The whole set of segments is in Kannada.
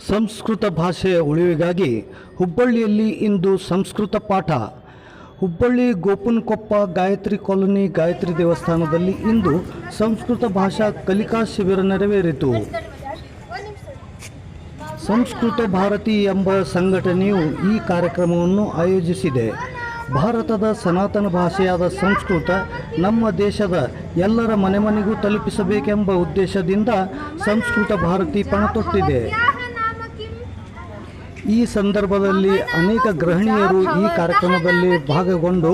ಸಂಸ್ಕೃತ ಭಾಷೆಯ ಉಳಿವಿಗಾಗಿ ಹುಬ್ಬಳ್ಳಿಯಲ್ಲಿ ಇಂದು ಸಂಸ್ಕೃತ ಪಾಠ. ಹುಬ್ಬಳ್ಳಿ ಗೋಪನಕೊಪ್ಪ ಗಾಯತ್ರಿ ಕಾಲೋನಿ ಗಾಯತ್ರಿ ದೇವಸ್ಥಾನದಲ್ಲಿ ಇಂದು ಸಂಸ್ಕೃತ ಭಾಷಾ ಕಲಿಕಾ ಶಿಬಿರ ನೆರವೇರಿತು. ಸಂಸ್ಕೃತ ಭಾರತಿ ಎಂಬ ಸಂಘಟನೆಯು ಈ ಕಾರ್ಯಕ್ರಮವನ್ನು ಆಯೋಜಿಸಿದೆ. ಭಾರತದ ಸನಾತನ ಭಾಷೆಯಾದ ಸಂಸ್ಕೃತ ನಮ್ಮ ದೇಶದ ಎಲ್ಲರ ಮನೆ ಮನೆಗೂ ತಲುಪಿಸಬೇಕೆಂಬ ಉದ್ದೇಶದಿಂದ ಸಂಸ್ಕೃತ ಭಾರತಿ ಪಣತೊಟ್ಟಿದೆ. ಈ ಸಂದರ್ಭದಲ್ಲಿ ಅನೇಕ ಗೃಹಿಣಿಯರು ಈ ಕಾರ್ಯಕ್ರಮದಲ್ಲಿ ಭಾಗಗೊಂಡು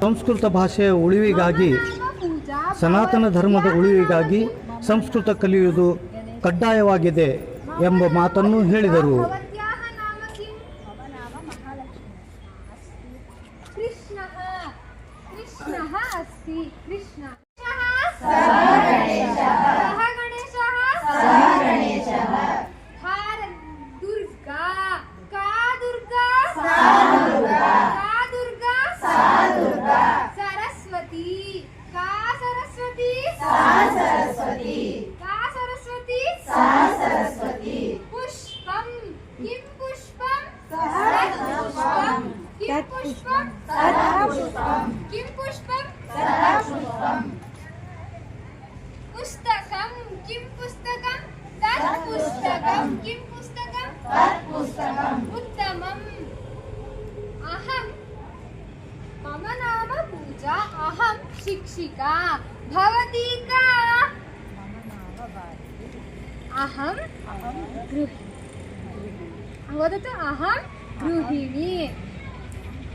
ಸಂಸ್ಕೃತ ಭಾಷೆಯ ಉಳಿವಿಗಾಗಿ, ಸನಾತನ ಧರ್ಮದ ಉಳಿವಿಗಾಗಿ ಸಂಸ್ಕೃತ ಕಲಿಯುವುದು ಕಡ್ಡಾಯವಾಗಿದೆ ಎಂಬ ಮಾತನ್ನು ಹೇಳಿದರು. ಕೃಷ್ಣ. पुस्तकं किं पुस्तकं तत् पुस्तकं किं पुस्तकं उत्तमम्। अहं मम नाम पूजा। अहं शिक्षिका। भवती का? अहं वदतु अहं गृहिणी।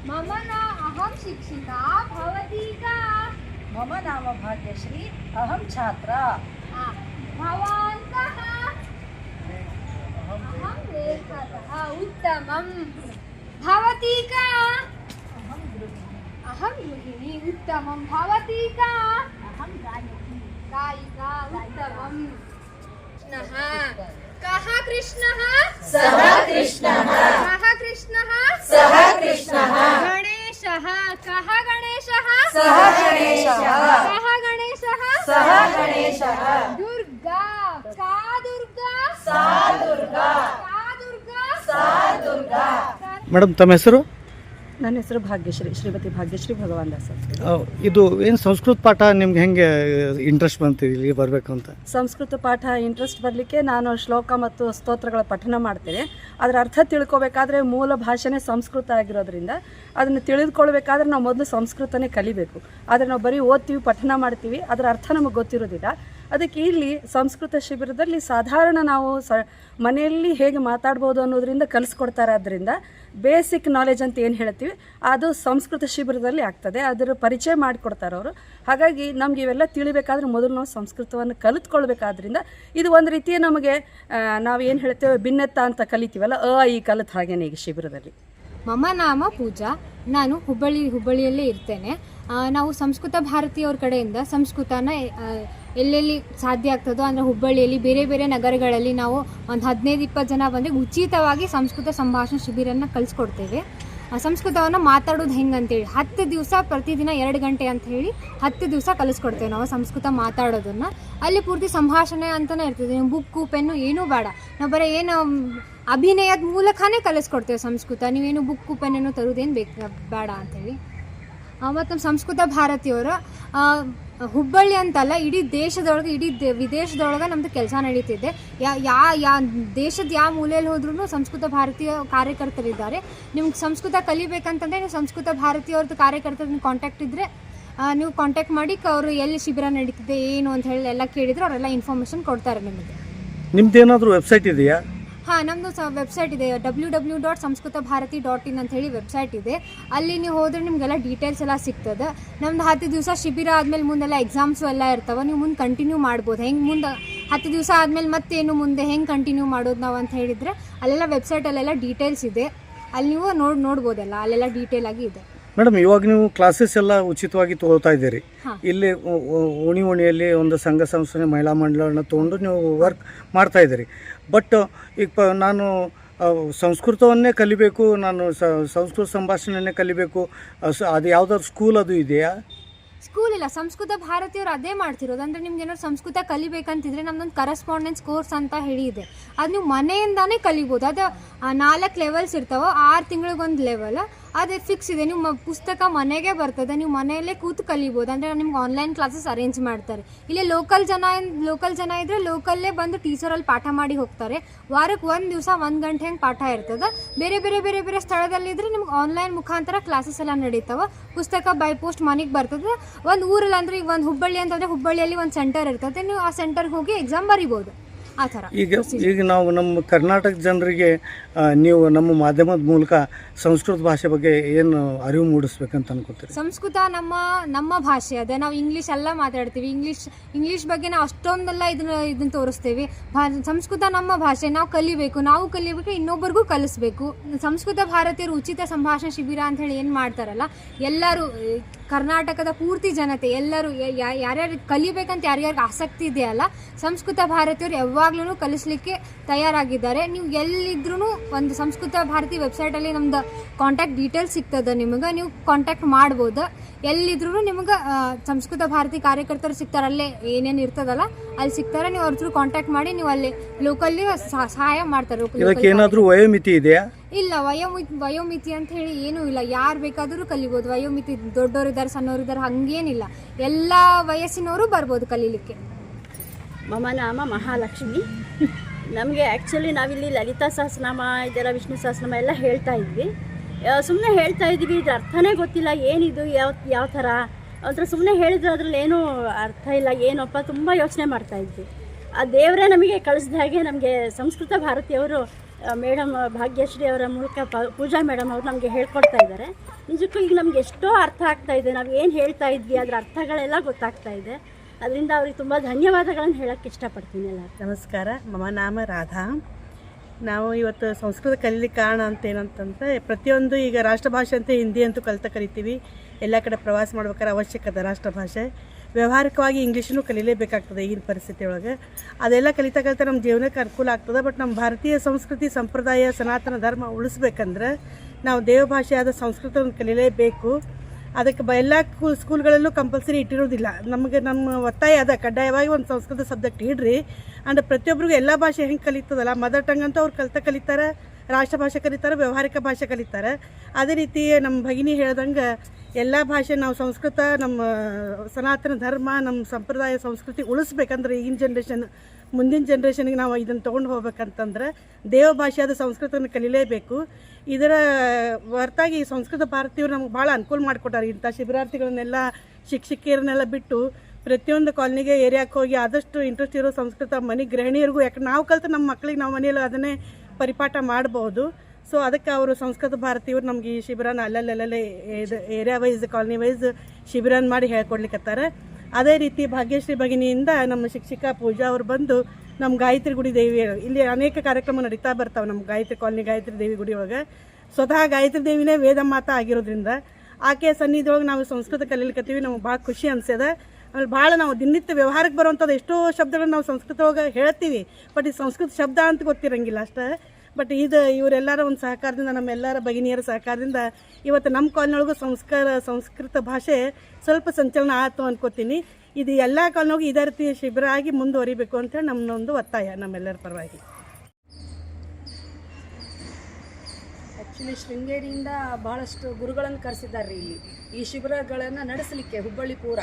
मम न अहं शिक्षिका। भवती का? मम नाम भाग्यश्री अहं छात्रा। भवान् कः अहं लेखकः उत्तमं भवती का? अहं गृहिणी। उत्तमं भवती का? अहं गायिका। उत्तमम्। कृष्णः। कः कृष्णः? सः ಸಹ ಗಣೇಶ. ಸಹ ಗಣೇಶ. ದುರ್ಗಾ. ಕಾ ದುರ್ಗಾ. ಸಾ ದುರ್ಗಾ. ಕಾ ದುರ್ಗಾ. ಸಾ ದುರ್ಗಾ. ಮೇಡಮ್ ತಮ್ಮ ಹೆಸರು? ನನ್ನ ಹೆಸರು ಭಾಗ್ಯಶ್ರೀ ಶ್ರೀಮತಿ ಭಾಗ್ಯಶ್ರೀ ಭಗವಾನ್ ದಾಸ್ ಅಂತ. ಇದು ಏನು ಸಂಸ್ಕೃತ ಪಾಠ ನಿಮ್ಗೆ ಹೆಂಗೆ ಇಂಟ್ರೆಸ್ಟ್ ಬಂತು ಇಲ್ಲಿ ಬರಬೇಕು ಅಂತ? ಸಂಸ್ಕೃತ ಪಾಠ ಇಂಟ್ರೆಸ್ಟ್ ಬರಲಿಕ್ಕೆ ನಾನು ಶ್ಲೋಕ ಮತ್ತು ಸ್ತೋತ್ರಗಳ ಪಠನ ಮಾಡ್ತೇನೆ. ಅದರ ಅರ್ಥ ತಿಳ್ಕೊಬೇಕಾದ್ರೆ ಮೂಲ ಭಾಷೆನೇ ಸಂಸ್ಕೃತ ಆಗಿರೋದ್ರಿಂದ ಅದನ್ನು ತಿಳಿದುಕೊಳ್ಬೇಕಾದ್ರೆ ನಾವು ಮೊದಲು ಸಂಸ್ಕೃತನೇ ಕಲಿಬೇಕು. ಆದರೆ ನಾವು ಬರೀ ಓದ್ತೀವಿ ಪಠನ ಮಾಡ್ತೀವಿ. ಅದರ ಅರ್ಥ ನಮಗೆ ಗೊತ್ತಿರೋದಿಲ್ಲ. ಅದಕ್ಕೆ ಇಲ್ಲಿ ಸಂಸ್ಕೃತ ಶಿಬಿರದಲ್ಲಿ ಸಾಧಾರಣ ನಾವು ಸ ಮನೆಯಲ್ಲಿ ಹೇಗೆ ಮಾತಾಡ್ಬೋದು ಅನ್ನೋದರಿಂದ ಕಲಿಸ್ಕೊಡ್ತಾರೆ ಆದ್ದರಿಂದ ಬೇಸಿಕ್ ನಾಲೆಜ್ ಅಂತ ಏನು ಹೇಳ್ತೀವಿ, ಅದು ಸಂಸ್ಕೃತ ಶಿಬಿರದಲ್ಲಿ ಆಗ್ತದೆ, ಅದರ ಪರಿಚಯ ಮಾಡಿಕೊಡ್ತಾರೆ ಅವರು. ಹಾಗಾಗಿ ನಮ್ಗೆ ಇವೆಲ್ಲ ತಿಳಿಬೇಕಾದ್ರೆ ಮೊದಲು ನಾವು ಸಂಸ್ಕೃತವನ್ನು ಕಲಿತ್ಕೊಳ್ಬೇಕಾದ್ರಿಂದ ಇದು ಒಂದು ರೀತಿಯ ನಮಗೆ ನಾವು ಏನು ಹೇಳ್ತೇವೆ ಭಿನ್ನತ್ತ ಅಂತ ಕಲಿತೀವಲ್ಲ, ಅ, ಈ ಕಲಿತ ಹಾಗೇನೆ ಈಗ ಶಿಬಿರದಲ್ಲಿ. ಮಮ ನಾಮ ಪೂಜಾ, ನಾನು ಹುಬ್ಬಳ್ಳಿ, ಹುಬ್ಬಳ್ಳಿಯಲ್ಲೇ ಇರ್ತೇನೆ. ನಾವು ಸಂಸ್ಕೃತ ಭಾರತೀಯವ್ರ ಕಡೆಯಿಂದ ಸಂಸ್ಕೃತನ ಎಲ್ಲೆಲ್ಲಿ ಸಾಧ್ಯ ಆಗ್ತದೋ ಅಂದರೆ ಹುಬ್ಬಳ್ಳಿಯಲ್ಲಿ ಬೇರೆ ಬೇರೆ ನಗರಗಳಲ್ಲಿ ನಾವು ಒಂದು ಹದಿನೈದು, ಇಪ್ಪತ್ತು ಜನ ಬಂದರೆ ಉಚಿತವಾಗಿ ಸಂಸ್ಕೃತ ಸಂಭಾಷಣೆ ಶಿಬಿರನ ಕಲಿಸ್ಕೊಡ್ತೇವೆ ಸಂಸ್ಕೃತವನ್ನು ಮಾತಾಡೋದು ಹೆಂಗೆ ಅಂತೇಳಿ ಹತ್ತು ದಿವಸ ಪ್ರತಿದಿನ ಎರಡು ಗಂಟೆ ಅಂತ ಹೇಳಿ ಹತ್ತು ದಿವಸ ಕಲಿಸ್ಕೊಡ್ತೇವೆ ನಾವು ಸಂಸ್ಕೃತ ಮಾತಾಡೋದನ್ನು. ಅಲ್ಲಿ ಪೂರ್ತಿ ಸಂಭಾಷಣೆ ಅಂತಲೇ ಇರ್ತದೆ, ನೀವು ಬುಕ್ಕು, ಪೆನ್ನು ಏನೂ ಬೇಡ. ನಾವು ಬರೀ ಏನು ಅಭಿನಯದ ಮೂಲಕನೇ ಕಲಿಸ್ಕೊಡ್ತೇವೆ ಸಂಸ್ಕೃತ, ನೀವೇನು ಬುಕ್ಕು, ಪೆನ್ನನ್ನು ತರುವುದೇನು ಬೇಕು, ಬೇಡ ಅಂತೇಳಿ ಮತ್ತು ನಮ್ಮ ಸಂಸ್ಕೃತ ಭಾರತಿಯವರು ಹುಬ್ಬಳ್ಳಿ ಅಂತಲ್ಲ, ಇಡೀ ದೇಶದೊಳಗೆ, ಇಡೀ ವಿದೇಶದೊಳಗೆ ನಮ್ದು ಕೆಲಸ ನಡೀತಿದೆ. ಯಾ ಯಾ ದೇಶದ ಯಾವ ಮೂಲೆಯಲ್ಲಿ ಹೋದ್ರೂ ಸಂಸ್ಕೃತ ಭಾರತೀಯ ಕಾರ್ಯಕರ್ತರಿದ್ದಾರೆ. ನಿಮ್ಗೆ ಸಂಸ್ಕೃತ ಕಲಿಬೇಕಂತಂದರೆ ನೀವು ಸಂಸ್ಕೃತ ಭಾರತೀಯವ್ರದ್ದು ಕಾರ್ಯಕರ್ತರ ಕಾಂಟ್ಯಾಕ್ಟ್ ಇದ್ದರೆ ನೀವು ಕಾಂಟ್ಯಾಕ್ಟ್ ಮಾಡಿ ಅವರು ಎಲ್ಲಿ ಶಿಬಿರ ನಡೀತಿದೆ, ಏನು ಅಂತ ಹೇಳಿ ಎಲ್ಲ ಕೇಳಿದ್ರು ಅವರೆಲ್ಲ ಇನ್ಫಾರ್ಮೇಷನ್ ಕೊಡ್ತಾರೆ ನಿಮಗೆ. ನಿಮ್ದು ಏನಾದರೂ ವೆಬ್ಸೈಟ್ ಇದೆಯಾ? ಹಾಂ ನಮ್ಮದು ವೆಬ್ಸೈಟ್ ಇದೆ W W dot Samskrita Bharati dot in ಅಂತ ಹೇಳಿ ವೆಬ್ಸೈಟ್ ಇದೆ. ಅಲ್ಲಿ ನೀವು ಹೋದ್ರೆ ನಿಮಗೆಲ್ಲ ಡೀಟೇಲ್ಸ್ ಎಲ್ಲ ಸಿಗ್ತದೆ. ನಮ್ದು ಹತ್ತು ದಿವಸ ಶಿಬಿರ ಆದಮೇಲೆ ಮುಂದೆಲ್ಲ ಎಕ್ಸಾಮ್ಸು ಎಲ್ಲ ಇರ್ತಾವೆ. ನೀವು ಮುಂದೆ ಕಂಟಿನ್ಯೂ ಮಾಡ್ಬೋದು. ಹೆಂಗೆ ಮುಂದೆ ಹತ್ತು ದಿವಸ ಆದಮೇಲೆ ಮತ್ತೇನು ಮುಂದೆ ಹೆಂಗೆ ಕಂಟಿನ್ಯೂ ಮಾಡೋದು ನಾವು ಅಂತ ಹೇಳಿದರೆ ಅಲ್ಲೆಲ್ಲ ವೆಬ್ಸೈಟಲ್ಲೆಲ್ಲ ಡೀಟೇಲ್ಸ್ ಇದೆ. ಅಲ್ಲಿ ನೀವು ನೋಡಿ, ನೋಡ್ಬೋದಲ್ಲ. ಅಲ್ಲೆಲ್ಲ ಡೀಟೇಲ್ ಆಗಿ ಇದೆ. ಮೇಡಮ್ ಇವಾಗ ನೀವು ಕ್ಲಾಸಸ್ ಎಲ್ಲ ಉಚಿತವಾಗಿ ತಗೋತಾ ಇದ್ದೀರಿ. ಇಲ್ಲಿ ಓಣಿ ಓಣಿಯಲ್ಲಿ ಒಂದು ಸಂಘ ಸಂಸ್ಥೆ ಮಹಿಳಾ ಮಂಡಳನ ತೊಗೊಂಡು ನೀವು ವರ್ಕ್ ಮಾಡ್ತಾ ಇದ್ದೀರಿ. ಬಟ್ ಈಗ ಪ ನಾನು ಸಂಸ್ಕೃತವನ್ನೇ ಕಲಿಬೇಕು ನಾನು ಸಂಸ್ಕೃತ ಸಂಭಾಷಣೆಯನ್ನೇ ಕಲಿಬೇಕು ಅದು ಯಾವ್ದಾದ್ರು ಸ್ಕೂಲ್ ಅದು ಇದೆಯಾ? ಸ್ಕೂಲ್ ಇಲ್ಲ ಸಂಸ್ಕೃತ ಭಾರತೀಯರು ಅದೇ ಮಾಡ್ತಿರೋದು. ಅಂದರೆ ನಿಮ್ಗೆ ಏನಾದ್ರು ಸಂಸ್ಕೃತ ಕಲಿಬೇಕಂತಿದ್ರೆ ನಮ್ದೊಂದು ಕರೆಸ್ಪಾಂಡೆನ್ಸ್ ಕೋರ್ಸ್ ಅಂತ ಹೇಳಿ ಇದೆ ಅದು ನೀವು ಮನೆಯಿಂದಾನೇ ಕಲಿಬೋದು. ಅದು ನಾಲ್ಕು ಲೆವೆಲ್ಸ್ ಇರ್ತಾವೆ ಆರು ತಿಂಗಳಿಗೊಂದು ಲೆವೆಲ್ ಅದು ಫಿಕ್ಸ್ ಇದೆ. ನಿಮ್ಮ ಪುಸ್ತಕ ಮನೆಗೆ ಬರ್ತದೆ. ನೀವು ಮನೆಯಲ್ಲೇ ಕೂತು ಕಲಿಬೋದು. ಅಂದರೆ ನಿಮ್ಗೆ ಆನ್ಲೈನ್ ಕ್ಲಾಸಸ್ ಅರೇಂಜ್ ಮಾಡ್ತಾರೆ. ಇಲ್ಲಿ ಲೋಕಲ್ ಜನ ಲೋಕಲ್ ಜನ ಇದ್ದರೆ ಲೋಕಲ್ಲೇ ಬಂದು ಟೀಚರಲ್ಲಿ ಪಾಠ ಮಾಡಿ ಹೋಗ್ತಾರೆ. ವಾರಕ್ಕೆ ಒಂದು ದಿವಸ, ಒಂದು ಗಂಟೆ ಹಂಗೆ ಪಾಠ ಇರ್ತದೆ. ಬೇರೆ ಬೇರೆ ಬೇರೆ ಬೇರೆ ಸ್ಥಳದಲ್ಲಿದ್ದರೆ ನಿಮ್ಗೆ ಆನ್ಲೈನ್ ಮುಖಾಂತರ ಕ್ಲಾಸಸ್ ಎಲ್ಲ ನಡೀತಾವೆ. ಪುಸ್ತಕ ಬೈ ಪೋಸ್ಟ್ ಮನೆಗೆ ಬರ್ತದೆ. ಒಂದು ಊರಲ್ಲಿ ಅಂದರೆ ಈಗ ಒಂದು ಹುಬ್ಬಳ್ಳಿ ಅಂತಂದರೆ ಹುಬ್ಬಳ್ಳಿಯಲ್ಲಿ ಒಂದು ಸೆಂಟರ್ ಇರ್ತದೆ. ನೀವು ಆ ಸೆಂಟರ್ಗೆ ಹೋಗಿ ಎಕ್ಸಾಮ್ ಬರಿಬೋದು. ಈಗ ಈಗ ನಾವು ನಮ್ಮ ಕರ್ನಾಟಕ ಜನರಿಗೆ ನೀವು ನಮ್ಮ ಮಾಧ್ಯಮದ ಮೂಲಕ ಸಂಸ್ಕೃತ ಭಾಷೆ ಬಗ್ಗೆ ಏನು ಅರಿವು ಮೂಡಿಸ್ಬೇಕಂತ ಅನ್ಕೋತೀರಿ? ಸಂಸ್ಕೃತ ನಮ್ಮ ನಮ್ಮ ಭಾಷೆ. ಅದೇ ನಾವು ಇಂಗ್ಲೀಷ್ ಎಲ್ಲ ಮಾತಾಡ್ತೀವಿ. ಇಂಗ್ಲೀಷ್ ಇಂಗ್ಲೀಷ್ ಬಗ್ಗೆ ನಾವು ಅಷ್ಟೊಂದೆಲ್ಲ ಇದನ್ನ ಇದನ್ನ ತೋರಿಸ್ತೀವಿ. ಸಂಸ್ಕೃತ ನಮ್ಮ ಭಾಷೆ. ನಾವು ಕಲಿಬೇಕು. ನಾವು ಕಲಿಬೇಕು ಇನ್ನೊಬ್ಬರಿಗೂ ಕಲಿಸ್ಬೇಕು. ಸಂಸ್ಕೃತ ಭಾರತೀಯರು ಉಚಿತ ಸಂಭಾಷಣಾ ಶಿಬಿರ ಅಂತ ಹೇಳಿ ಏನು ಮಾಡ್ತಾರಲ್ಲ ಎಲ್ಲರೂ ಕರ್ನಾಟಕದ ಪೂರ್ತಿ ಜನತೆ ಎಲ್ಲರೂ ಯಾರ್ಯಾರು ಕಲಿಬೇಕಂತ ಯಾರ್ಯಾರಿಗೆ ಆಸಕ್ತಿ ಇದೆಯಲ್ಲ ಸಂಸ್ಕೃತ ಭಾರತೀಯರು ಯಾವಾಗ್ಲೂ ಕಲಿಸ್ಲಿಕ್ಕೆ ತಯಾರಾಗಿದ್ದಾರೆ. ನೀವು ಎಲ್ಲಿದ್ರೂ ಒಂದು ಸಂಸ್ಕೃತ ಭಾರತಿ ವೆಬ್ಸೈಟಲ್ಲಿ ನಮ್ದು ಕಾಂಟ್ಯಾಕ್ಟ್ ಡೀಟೇಲ್ಸ್ ಸಿಗ್ತದೆ ನಿಮಗೆ. ನೀವು ಕಾಂಟ್ಯಾಕ್ಟ್ ಮಾಡ್ಬೋದು. ಎಲ್ಲಿದ್ರೂ ನಿಮಗೆ ಸಂಸ್ಕೃತ ಭಾರತಿ ಕಾರ್ಯಕರ್ತರು ಸಿಗ್ತಾರೆ. ಅಲ್ಲೇ ಏನೇನು ಇರ್ತದಲ್ಲ ಅಲ್ಲಿ ಸಿಗ್ತಾರೆ. ನೀವು ಅವ್ರ ಥ್ರೂ ಕಾಂಟ್ಯಾಕ್ಟ್ ಮಾಡಿ ನೀವು ಅಲ್ಲಿ ಲೋಕಲ್ಲಿ ಸಹಾಯ ಮಾಡ್ತಾರೆ. ಇದಕ್ಕೆ ಏನಾದರೂ ವಯೋಮಿತಿ ಇದೆಯಾ? ಇಲ್ಲ ವಯೋಮಿತಿ ವಯೋಮಿತಿ ಅಂತ ಹೇಳಿ ಏನೂ ಇಲ್ಲ. ಯಾರು ಬೇಕಾದರೂ ಕಲಿಬೋದು. ವಯೋಮಿತಿ ದೊಡ್ಡವರಿದ್ದಾರೆ ಸಣ್ಣವರಿದ್ದಾರೆ ಹಂಗೇನಿಲ್ಲ. ಎಲ್ಲ ವಯಸ್ಸಿನವರು ಬರ್ಬೋದು ಕಲೀಲಿಕ್ಕೆ. ಮಮ ನಾಮ ಮಹಾಲಕ್ಷ್ಮಿ. ನಮಗೆ ಆ್ಯಕ್ಚುಲಿ ನಾವಿಲ್ಲಿ ಲಲಿತಾ ಸಹಸ್ರನಾಮ, ಇದೆಲ್ಲ ವಿಷ್ಣು ಸಹಸ್ರನಾಮ ಎಲ್ಲ ಹೇಳ್ತಾ ಇದ್ವಿ. ಸುಮ್ಮನೆ ಹೇಳ್ತಾ ಇದ್ವಿ ಇದು ಅರ್ಥನೇ ಗೊತ್ತಿಲ್ಲ, ಏನಿದು, ಯಾವ ಯಾವ ಥರ? ಒಂಥರ ಸುಮ್ಮನೆ ಹೇಳಿದ್ರೆ ಅದ್ರಲ್ಲಿ ಏನೂ ಅರ್ಥ ಇಲ್ಲ, ಏನಪ್ಪ ತುಂಬ ಯೋಚನೆ ಮಾಡ್ತಾ ಇದ್ವಿ. ಆ ದೇವರೇ ನಮಗೆ ಕಳಿಸಿದ ಹಾಗೆ ನಮಗೆ ಸಂಸ್ಕೃತ ಭಾರತಿಯವರು ಮೇಡಮ್ ಭಾಗ್ಯಶ್ರೀ ಅವರ ಮೂಲಕ ಪೂಜಾ ಮೇಡಮ್ ಅವರು ನಮಗೆ ಹೇಳ್ಕೊಡ್ತಾ ಇದ್ದಾರೆ. ನಿಜಕ್ಕೂ ಈಗ ನಮ್ಗೆ ಎಷ್ಟೋ ಅರ್ಥ ಆಗ್ತಾ ಇದೆ, ನಾವು ಏನು ಹೇಳ್ತಾ ಇದ್ವಿ, ಅದರ ಅರ್ಥಗಳೆಲ್ಲ ಗೊತ್ತಾಗ್ತಾ ಇದೆ. ಅದರಿಂದ ಅವ್ರಿಗೆ ತುಂಬ ಧನ್ಯವಾದಗಳನ್ನು ಹೇಳೋಕ್ಕೆ ಇಷ್ಟಪಡ್ತೀನಿ ಎಲ್ಲ ನಮಸ್ಕಾರ, ಮಮ ನಾಮ ರಾಧಾ. ನಾವು ಇವತ್ತು ಸಂಸ್ಕೃತ ಕಲೀಲಿಕ್ಕೆ ಕಾರಣ ಅಂತ ಏನಂತಂದರೆ ಪ್ರತಿಯೊಂದು ಈಗ ರಾಷ್ಟ್ರಭಾಷೆ ಅಂತ ಹಿಂದಿ ಅಂತೂ ಕಲಿತ ಕರಿತೀವಿ. ಎಲ್ಲ ಕಡೆ ಪ್ರವಾಸ ಮಾಡ್ಬೇಕಾದ್ರೆ ಅವಶ್ಯಕತೆ ರಾಷ್ಟ್ರಭಾಷೆ ವ್ಯವಹಾರಿಕವಾಗಿ ಇಂಗ್ಲೀಷನ್ನು ಕಲೀಲೇಬೇಕಾಗ್ತದೆ ಈಗಿನ ಪರಿಸ್ಥಿತಿ ಒಳಗೆ. ಅದೆಲ್ಲ ಕಲಿತಾ ಕಲಿತಾ ನಮ್ಮ ಜೀವನಕ್ಕೆ ಅನುಕೂಲ ಆಗ್ತದೆ. ಬಟ್ ನಮ್ಮ ಭಾರತೀಯ ಸಂಸ್ಕೃತಿ, ಸಂಪ್ರದಾಯ, ಸನಾತನ ಧರ್ಮ ಉಳಿಸ್ಬೇಕಂದ್ರೆ, ನಾವು ದೇವಭಾಷೆಯಾದ ಸಂಸ್ಕೃತವನ್ನು ಕಲೀಲೇಬೇಕು. ಅದಕ್ಕೆ ಬ ಎಲ್ಲ ಸ್ಕೂಲ್ಗಳಲ್ಲೂ ಕಂಪಲ್ಸರಿ ಇಟ್ಟಿರೋದಿಲ್ಲ. ನಮಗೆ ನಮ್ಮ ಒತ್ತಾಯ ಅದ, ಕಡ್ಡಾಯವಾಗಿ ಒಂದು ಸಂಸ್ಕೃತ ಸಬ್ಜೆಕ್ಟ್ ಇಡ್ರಿ. ಆ್ಯಂಡ್ ಪ್ರತಿಯೊಬ್ಬರಿಗೂ ಎಲ್ಲ ಭಾಷೆ ಹೆಂಗೆ ಕಲಿತದಲ್ಲ ಮದರ್ ಟಂಗ್ ಅಂತ ಅವ್ರು ಕಲಿತ ಕಲಿತಾರೆ, ರಾಷ್ಟ್ರ ಭಾಷೆ ಕಲಿತಾರೆ, ವ್ಯವಹಾರಿಕ ಭಾಷೆ ಕಲಿತಾರೆ. ಅದೇ ರೀತಿ ನಮ್ಮ ಭಗಿನಿ ಹೇಳ್ದಂಗೆ ಎಲ್ಲ ಭಾಷೆ ನಾವು ಸಂಸ್ಕೃತ, ನಮ್ಮ ಸನಾತನ ಧರ್ಮ ನಮ್ಮ ಸಂಪ್ರದಾಯ ಸಂಸ್ಕೃತಿ ಉಳಿಸ್ಬೇಕಂದ್ರೆ ಈಗಿನ ಜನ್ರೇಷನ್ ಮುಂದಿನ ಜನ್ರೇಷನ್ಗೆ ನಾವು ಇದನ್ನು ತೊಗೊಂಡು ಹೋಗ್ಬೇಕಂತಂದ್ರೆ ದೇವ ಭಾಷೆಯಾದ ಸಂಸ್ಕೃತವನ್ನು ಕಲಿಲೇಬೇಕು. ಇದರ, ಹೊರತಾಗಿ ಸಂಸ್ಕೃತ ಭಾರತೀಯರು ನಮ್ಗೆ ಭಾಳ ಅನುಕೂಲ ಮಾಡಿಕೊಟ್ಟಾರೆ. ಇಂಥ ಶಿಬಿರಾರ್ಥಿಗಳನ್ನೆಲ್ಲ, ಶಿಕ್ಷಕಿಯರನ್ನೆಲ್ಲ ಬಿಟ್ಟು ಪ್ರತಿಯೊಂದು ಕಾಲೋನಿಗೆ ಏರಿಯಾಕ್ಕೆ ಹೋಗಿ ಆದಷ್ಟು ಇಂಟ್ರೆಸ್ಟ್ ಇರೋ ಸಂಸ್ಕೃತ ಮನೆ ಗೃಹಿಣಿಯರಿಗೂ ಯಾಕೆ ನಾವು ಕಲಿತು ನಮ್ಮ ಮಕ್ಕಳಿಗೆ ನಾವು ಮನೆಯಲ್ಲಿ ಅದನ್ನೇ ಪರಿಪಾಠ ಮಾಡಬಹುದು ಸೊ ಅದಕ್ಕೆ ಅವರು ಸಂಸ್ಕೃತ ಭಾರತೀಯರು ನಮ್ಗೆ ಈ ಶಿಬಿರನ ಅಲ್ಲಲ್ಲೇ ಇದು ಏರಿಯಾ ವೈಸ್ ಕಾಲೋನಿ ವೈಸ್ ಶಿಬಿರನ ಮಾಡಿ ಹೇಳ್ಕೊಡ್ಲಿಕ್ಕತ್ತಾರೆ ಅದೇ ರೀತಿ ಭಾಗ್ಯಶ್ರೀ ಭಗಿನಿಯಿಂದ ನಮ್ಮ ಶಿಕ್ಷಕ ಪೂಜಾ ಅವರು ಬಂದು ನಮ್ಮ ಗಾಯತ್ರಿ ಗುಡಿ ದೇವಿ, ಇಲ್ಲಿ ಅನೇಕ ಕಾರ್ಯಕ್ರಮ ನಡೀತಾ ಬರ್ತಾವೆ ನಮ್ಮ ಗಾಯತ್ರಿ ಕಾಲನಿ ಗಾಯತ್ರಿ ದೇವಿ ಗುಡಿ ಒಳಗೆ. ಸ್ವತಃ ಗಾಯತ್ರಿ ದೇವಿನೇ ವೇದ ಮಾತಾ ಆಗಿರೋದ್ರಿಂದ ಆಕೆ ಸನ್ನಿಧಿಯೊಳಗೆ ನಾವು ಸಂಸ್ಕೃತ ಕಲೀಲಿಕ್ಕೀವಿ ನಮ್ಗೆ ಭಾಳ ಖುಷಿ ಅನ್ಸ್ಯದ. ಆಮೇಲೆ ಭಾಳ ನಾವು ದಿನನಿತ್ಯ ವ್ಯವಹಾರಕ್ಕೆ ಬರುವಂಥದ್ದು ಎಷ್ಟೋ ಶಬ್ದಗಳನ್ನ ನಾವು ಸಂಸ್ಕೃತ ಒಳಗೆ ಹೇಳ್ತೀವಿ, ಬಟ್ ಈ ಸಂಸ್ಕೃತ ಶಬ್ದ ಅಂತ ಗೊತ್ತಿರಂಗಿಲ್ಲ ಅಷ್ಟೇ. ಬಟ್ ಇದು ಇವರೆಲ್ಲರ ಒಂದು ಸಹಕಾರದಿಂದ, ನಮ್ಮೆಲ್ಲರ ಭಗಿನಿಯರ ಸಹಕಾರದಿಂದ ಇವತ್ತು ನಮ್ಮ ಕಾಲ್ನೊಳಗೂ ಸಂಸ್ಕಾರ, ಸಂಸ್ಕೃತ ಭಾಷೆ ಸ್ವಲ್ಪ ಸಂಚಲನ ಆಯಿತು ಅನ್ಕೋತೀನಿ. ಇದು ಎಲ್ಲ ಕಾಲನೊಳಗೂ ಇದೇ ರೀತಿ ಶಿಬಿರ ಆಗಿ ಮುಂದುವರಿಬೇಕು ಅಂತೇಳಿ ನಮ್ಮನ್ನೊಂದು ಒತ್ತಾಯ ನಮ್ಮೆಲ್ಲರ ಪರವಾಗಿ. ಆ್ಯಕ್ಚುಲಿ ಶೃಂಗೇರಿಯಿಂದ ಭಾಳಷ್ಟು ಗುರುಗಳನ್ನು ಕರೆಸಿದ್ದಾರೆ ಇಲ್ಲಿ. ಈ ಶಿಬಿರಗಳನ್ನು ನಡೆಸಲಿಕ್ಕೆ ಹುಬ್ಬಳ್ಳಿ ಪೂರ.